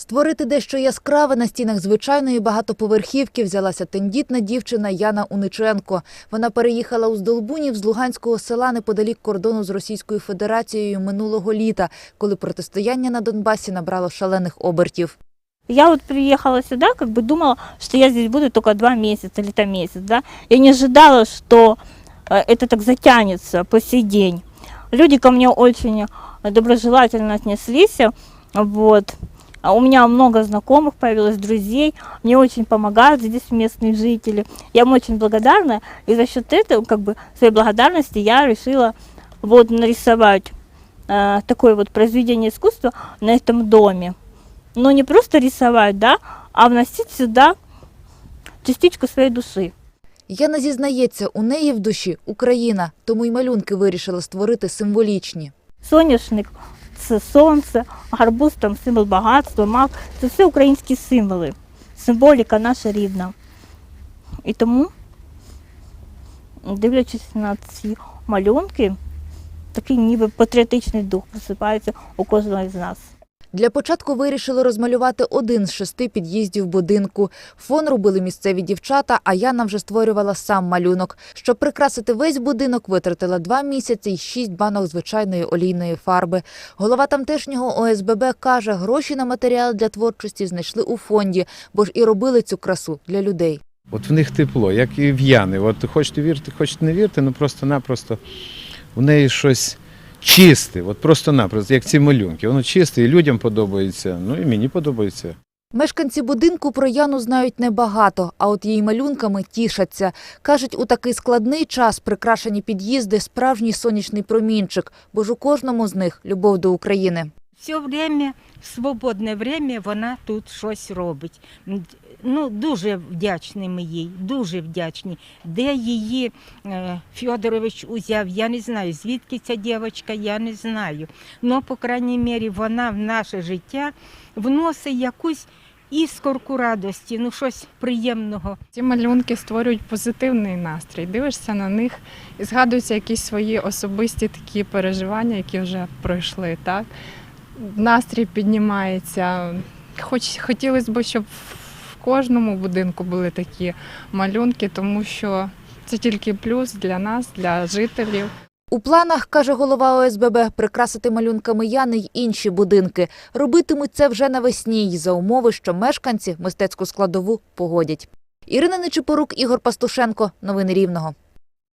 Створити дещо яскраве на стінах звичайної багатоповерхівки взялася тендітна дівчина Яна Униченко. Вона переїхала у Здолбунів з Луганського села неподалік кордону з Російською Федерацією минулого літа, коли протистояння на Донбасі набрало шалених обертів. Я вот приехала сюда, как бы думала, что я здесь буду только два месяца или там месяц, да. Я не ожидала, что э, это так затянется по сей день. Люди ко мне очень доброжелательно отнеслись, вот. А У меня много знакомых появилось, друзей, мне очень помогают здесь местные жители. Я им очень благодарна, и за счет этого, как бы, своей благодарности я решила вот нарисовать э, такое вот произведение искусства на этом доме но не просто рисовать, да, а вносить сюда частичку своей души. Яна зізнається, у неї в душі Україна, тому й малюнки вирішила створити символічні. Соняшник це сонце, гарбуз там символ багатства, мак це все українські символи, символіка наша рідна. І тому, дивлячись на ці малюнки, такий ніби патріотичний дух просипається у кожного з нас. Для початку вирішили розмалювати один з шести під'їздів будинку. Фон робили місцеві дівчата, а Яна вже створювала сам малюнок. Щоб прикрасити весь будинок, витратила два місяці і шість банок звичайної олійної фарби. Голова тамтешнього ОСББ каже, гроші на матеріал для творчості знайшли у фонді, бо ж і робили цю красу для людей. От в них тепло, як і в Яни. От хочете вірити, хочете не вірити, ну просто-напросто у неї щось чисте, от просто-напросто, як ці малюнки. Воно чисте, і людям подобається, ну і мені подобається. Мешканці будинку про Яну знають небагато, а от її малюнками тішаться. Кажуть, у такий складний час прикрашені під'їзди справжній сонячний промінчик, бо ж у кожному з них любов до України. все время, свободне время вона тут щось робить. Ну, дуже вдячні ми їй, дуже вдячні. Де її е, Федорович узяв, я не знаю, звідки ця дівчинка, я не знаю. Ну, по крайній мірі, вона в наше життя вносить якусь іскорку радості, ну щось приємного. Ці малюнки створюють позитивний настрій. Дивишся на них і згадуються якісь свої особисті такі переживання, які вже пройшли. Так? Настрій піднімається. Хоч хотілося б, щоб кожному будинку були такі малюнки, тому що це тільки плюс для нас, для жителів. У планах, каже голова ОСББ, прикрасити малюнками Яни й інші будинки. Робитимуть це вже навесні й за умови, що мешканці мистецьку складову погодять. Ірина Нечипорук, Ігор Пастушенко. Новини Рівного.